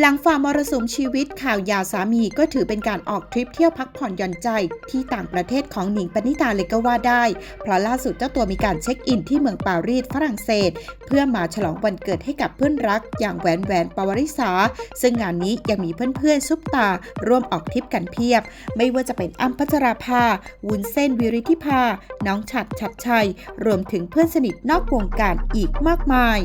หลังฝ่ามรสุมชีวิตข่าวหยาสามีก็ถือเป็นการออกทริปเที่ยวพักผ่อนหย่อนใจ ที่ต่างประเทศของหนิงปณิตาเลยก็ว่าได้ เพราะล่าสุดเจ้าตัวมีการเช็คอินที่เมืองปารีสฝรั่งเศส เพื่อมาฉลองวันเกิดให้กับเพื่อนรัก อย่างแหวนแหวนปวริษา ซึ่งงานนี้ยังมีเพื่อนๆซุปตา ร่วมออกทริปกันเพียบ ไม่ว่าจะเป็นอ้ำพัชราภาวุ้นเส้นวิริธิภาน้องฉัดฉัดชัย รวมถึงเพื่อนสนิทนอกวงการอีกมากมาย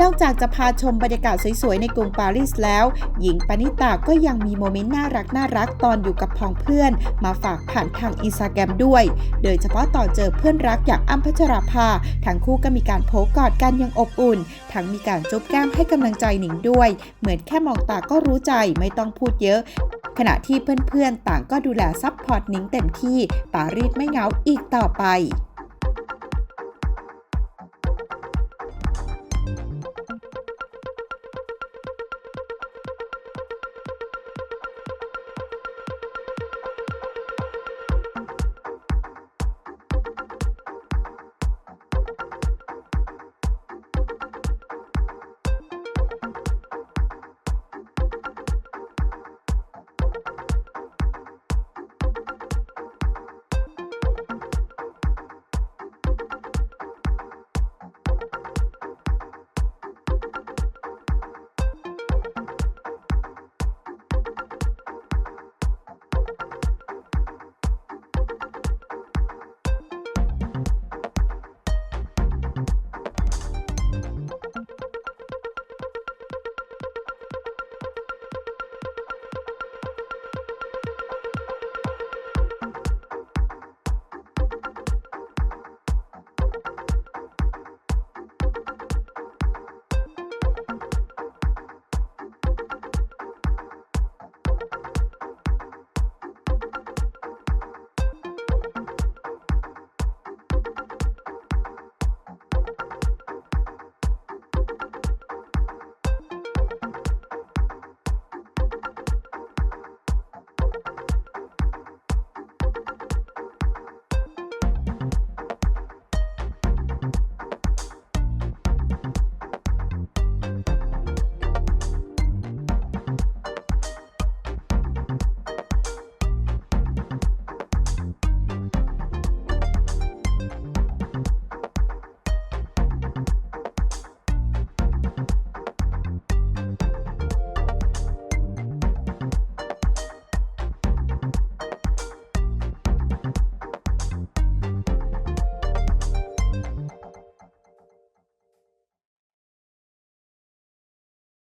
นอกจากจะพาชมบรรยากาศสวยๆ ในกรุงปารีสแล้ว หญิงปณิตาก็ยังมีโมเมนต์น่ารักน่ารักตอนอยู่กับพ้องเพื่อน มาฝากผ่านทางอินสตาแกรมด้วย โดยเฉพาะตอนเจอเพื่อนรักอย่างอ้ำพัชราภา ทั้งคู่ก็มีการโผกอดกันอยังอบอุ่น ทั้งมีการจุ๊บแก้มให้กำลังใจหนิงด้วย เหมือนแค่มองตาก็รู้ใจไม่ต้องพูดเยอะขณะที่เพื่อนๆ ต่างก็ดูแลซัพพอร์ตนิงเต็มที่ ปารีสไม่เหงาอีกต่อไป